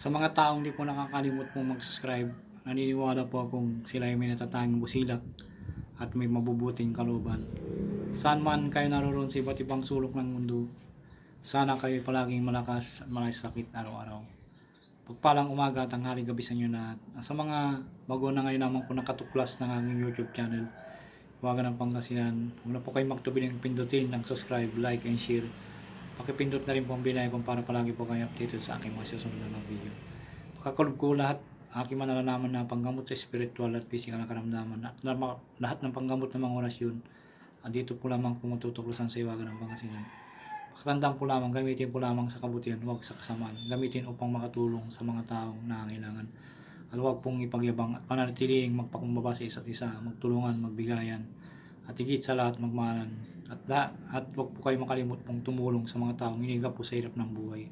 Sa mga taong di po nakakalimot po mag-subscribe, naniniwala po akong sila ay may natatanging busilak at may mabubuting kalooban. Saan man kayo naroon sa iba't ibang sulok ng mundo, sana kayo palaging malakas at malay sakit araw-araw. Pagpalang umaga, tanghali, gabi sa inyo lahat. Sa mga bago na ngayon naman po nakatuklas ng aking YouTube channel, Huwagan ng Pangasinan. Huwag na po kayo magtubiling pindutin ng subscribe, like, and share. Pakipindot na rin po ang binay kung para palagi po kayo updated sa aking mga susunod na video. Pakakulog ko lahat, aking manalalaman na panggamot sa spiritual at physical na karamdaman at lahat ng panggamot ng mga orasyon. At dito po lamang pumututuklasan sa iwagan ng Pangasinan. Pakatandaan po lamang, gamitin po lamang sa kabutihan, huwag sa kasamaan. Gamitin upang makatulong sa mga taong nangangailangan. At huwag pong ipagyabang at panatiliing magpakumbaba sa isa't isa, magtulungan, magbigayan, at higit sa lahat magmahalan. At, la, at huwag po kayo makalimot pong tumulong sa mga taong hinigap po sa hirap ng buhay.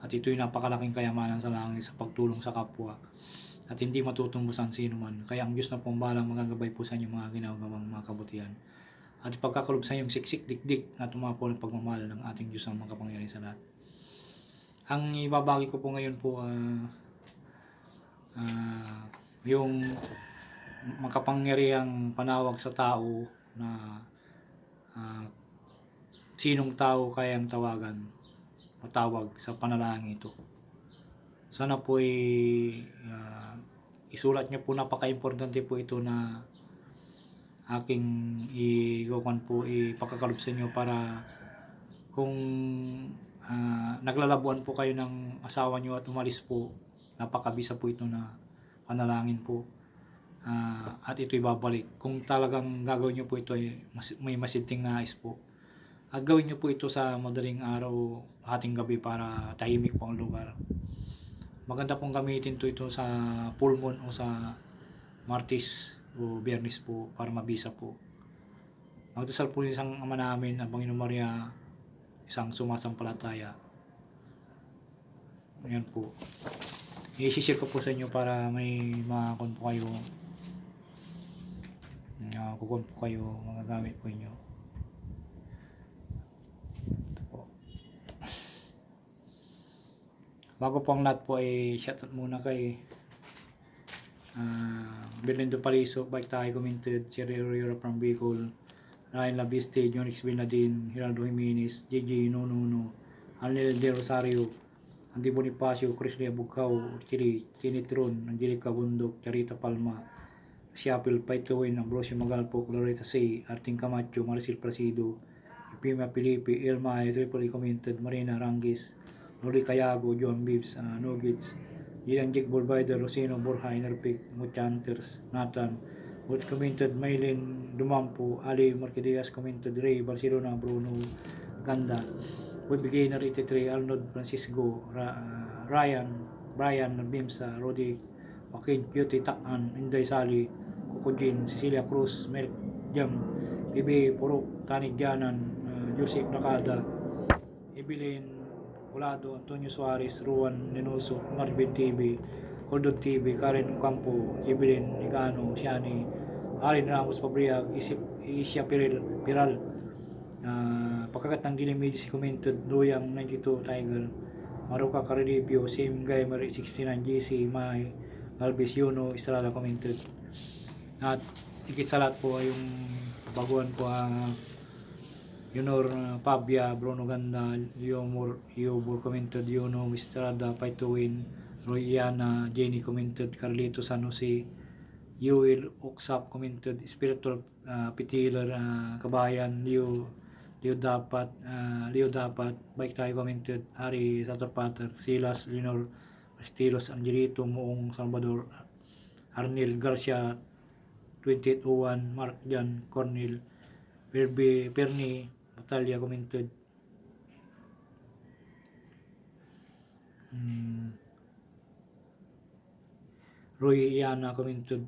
At ito'y napakalaking kayamanan sa langit sa pagtulong sa kapwa. At hindi matutumbusan sino man. Kaya ang Diyos na pong balang magagabay po sa inyong mga ginagawang mga kabutihan. At ipagkakalog sa inyong siksik dikdik at umapo ng pagmamahal ng ating Diyos ang makapangyari sa lahat. Ang ibabagi ko po ngayon po ah, ah, yung makapangyarihang panawag sa tao na ah, sinong tao kayang tawagan o tawag sa panalangin ito. Sana po ay ah, isulat niyo po napaka-importante po ito na aking igawan po ipakakalob sa inyo para kung ah, naglalabuan po kayo ng asawa niyo at umalis po, napakabisa po ito na panalangin po. Ah, at ito'y babalik. Kung talagang gagawin niyo po ito ay mas, may masinting nais po. At gawin niyo po ito sa madaling araw, hating gabi para tahimik po ang lugar. Maganda pong gamitin to ito sa full moon o sa Martis o Biyernes po para mabisa po. Magdasal po isang ama namin ang Panginoon Maria, isang sumasampalataya. Ayan po. I-share ko po sa inyo para may makakon po kayo. Uh, kukon po kayo, magagamit po inyo. Ito po. Bago po ang lahat po ay shoutout muna kay uh, Berlindo Paliso, Bike Tayo Commented, Sierra Aurora from Bicol, Ryan Labiste, Jonix Binadin, Geraldo Jimenez, JJ Nonono, Anel De Rosario, Andy Bonifacio, Chris Lea Bugao, Chiri, Tinitron, Angelica Bundok, Charita Palma, Siapil Paituin, Ambrosio Magalpo, Loretta Say, Arting Camacho, Maricel Prasido, Pima Felipe, Ilma, Triple Commented, Marina Rangis, Nori Cayago, John Bibbs, uh, Nuggets, Ilan Jake Bolbider, Rosino, Borja, Inerpic, Muchanters, Nathan, Wood commented, Maylin Dumampo, Ali Marquedias commented, Ray, Barcelona, Bruno, Ganda, Wood Beginner 83, Arnold Francisco, Ra- uh, Ryan, Brian, Bimsa, Rodi, Joaquin, Cutie, Takan, Inday Sali, Kukujin, Cecilia Cruz, Mel Jam, Bibi, Purok, Tani Janan, uh, Joseph Nakada, Evelyn Colado, Antonio Suarez, Ruan Nenoso, Marvin TV, Coldon TV, Karen Campo, Evelyn Nigano, Shani, Arin Ramos Pabriag, Isip, Isya Piral, Piral, uh, Pagkakat ng Gilimidi si Commented, Luyang 92 Tiger, Maruka Carilipio, Sim Gamer 69 GC, Mai, Alves Yuno, Estrada Commented. At higit sa lahat po ay yung baguhan po ang Yunor uh, Pabia, Bruno Ganda, Yomur, Yobur commented, Yuno, Mistrada, Paituin, Roy Iana, Jenny commented, Carlito San Jose, Yuil Oksap commented, Spiritual uh, Pitiler, uh, Kabayan, Leo, Leo Dapat, uh, Leo Dapat, Bike tayo commented, Ari Satorpater, Silas, Linor, Estilos, Angelito, Muong Salvador, Arnil Garcia, 2801, Mark Jan, Cornel, Perbe, Perni, Natalia commented. Hmm. Roy Iana commented.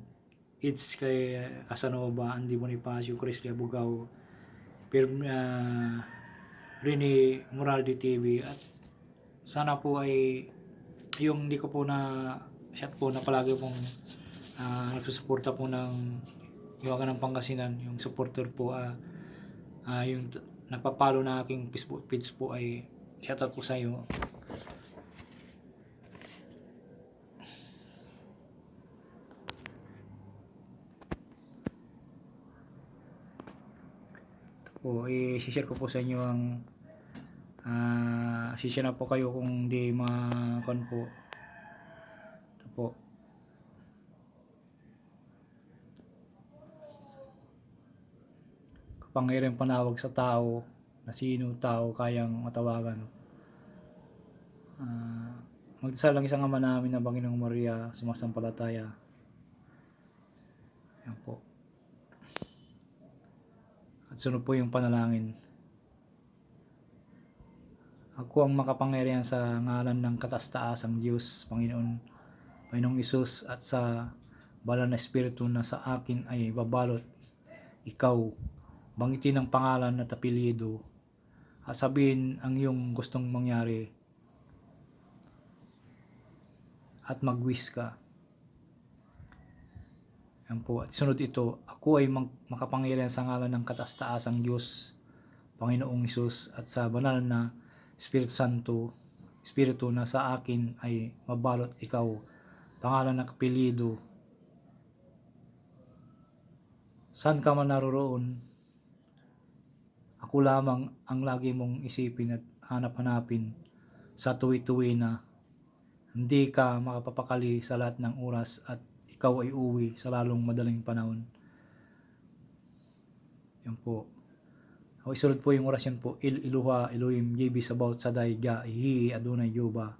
It's kay Casanova, Andy Bonifacio, Chris Liabugao, Per, uh, Rene Moraldi TV at sana po ay yung hindi ko po na shot po na palagi pong uh, nagsusuporta po ng Iwagan ng Pangasinan. Yung supporter po, uh, uh, yung t- napapalo na aking Facebook page po ay shoutout po sa iyo. po, i-share ko po sa inyo ang uh, share na po kayo kung di makan po. Ito po. Kapangyarihan panawag sa tao na sino tao kayang matawagan. Ah Magdasal lang isang ama namin na Panginoong Maria, sumasampalataya. Yan po. At sunod po yung panalangin. Ako ang makapangyarihan sa ngalan ng katastaasang Diyos, Panginoon, Panginoong Isus, at sa banal na Espiritu na sa akin ay babalot. Ikaw, bangitin ang pangalan at apelyido, at sabihin ang iyong gustong mangyari, at magwis ka. Yan po. At sunod ito, ako ay makapangyarihan sa ngalan ng katastaasang Diyos, Panginoong Isus, at sa banal na Espiritu Santo, Espiritu na sa akin ay mabalot ikaw, pangalan ng kapilido. Saan ka man naroroon, ako lamang ang lagi mong isipin at hanap-hanapin sa tuwi-tuwi na hindi ka makapapakali sa lahat ng oras at ikaw ay uwi sa lalong madaling panahon. Yan po. O isunod po yung orasyon po, Il Iluha Elohim JB Sabaut Saday Ga Ihi Adonai Yoba.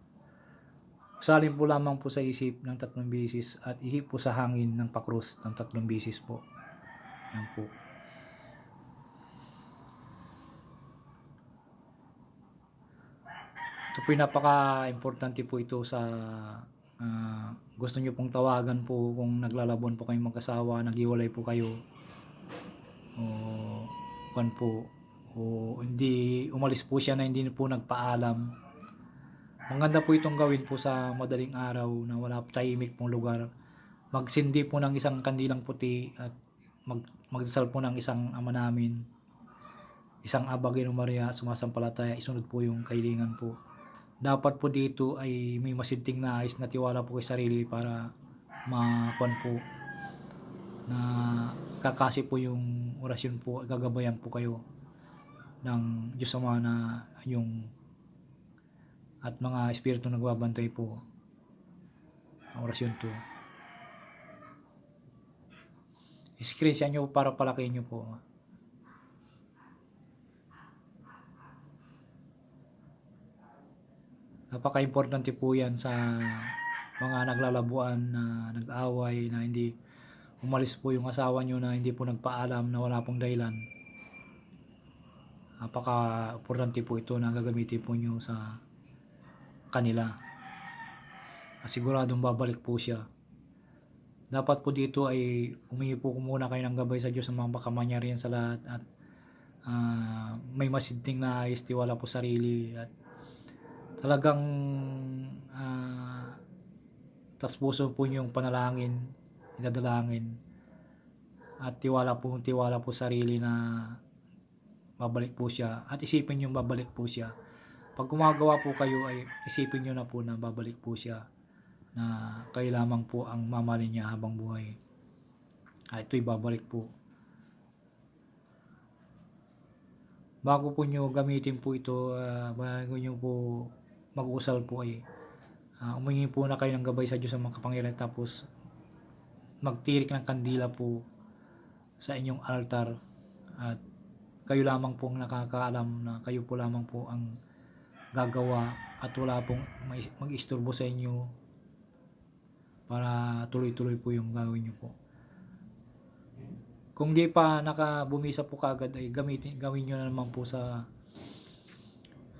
Salin po lamang po sa isip ng tatlong bisis at ihi po sa hangin ng pakrus ng tatlong bisis po. Yan po. Ito po napaka-importante po ito sa uh, gusto nyo pong tawagan po kung naglalabon po kayong magkasawa, nagiwalay po kayo o kan po o hindi umalis po siya na hindi po nagpaalam. Maganda po itong gawin po sa madaling araw na wala tahimik pong lugar. Magsindi po ng isang kandilang puti at mag, magdasal po ng isang ama namin. Isang Abagino Maria, sumasampalataya, isunod po yung kailingan po dapat po dito ay may masinting na ayos na tiwala po kay sarili para makuan po na kakasi po yung orasyon po gagabayan po kayo ng Diyos Ama na yung at mga espiritu nagbabantay po ang orasyon to. Screenshot nyo para palakihin nyo po Napaka-importante po yan sa mga naglalabuan na nag-away na hindi umalis po yung asawa nyo na hindi po nagpaalam na wala pong dahilan. Napaka-importante po ito na gagamitin po nyo sa kanila. Siguradong babalik po siya. Dapat po dito ay umingi po muna kayo ng gabay sa Diyos sa mga makamanyarihan sa lahat at uh, may masidting na ayos tiwala po sarili at talagang uh, tas puso po yung panalangin, inadalangin at tiwala po tiwala po sarili na babalik po siya at isipin yung babalik po siya. Pag gumagawa po kayo ay isipin nyo na po na babalik po siya na kayo lamang po ang mamahalin niya habang buhay. At ito'y babalik po. Bago po nyo gamitin po ito, uh, bago nyo po mag-usal po ay uh, umingi po na kayo ng gabay sa Diyos sa mga kapangyarihan tapos magtirik ng kandila po sa inyong altar at kayo lamang pong nakakaalam na kayo po lamang po ang gagawa at wala pong mag-isturbo sa inyo para tuloy-tuloy po yung gawin nyo po. Kung di pa nakabumisa po kagad ay gamitin, gawin nyo na naman po sa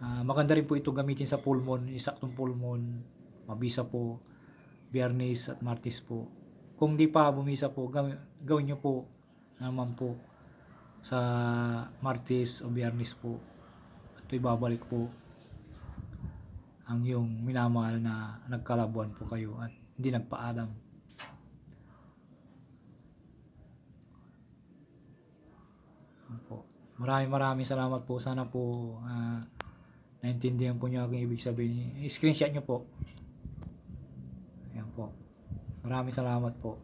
Uh, maganda rin po ito gamitin sa full moon, isaktong full moon, mabisa po, biyernes at martes po. Kung di pa bumisa po, gawin, gawin nyo po naman po sa martes o biyernes po. At ibabalik po ang yung minamahal na nagkalabuan po kayo at hindi nagpaalam. po. Maraming maraming salamat po. Sana po uh, naintindihan po niyo ang ibig sabihin. I-screenshot niyo po. Ayan po. Maraming salamat po.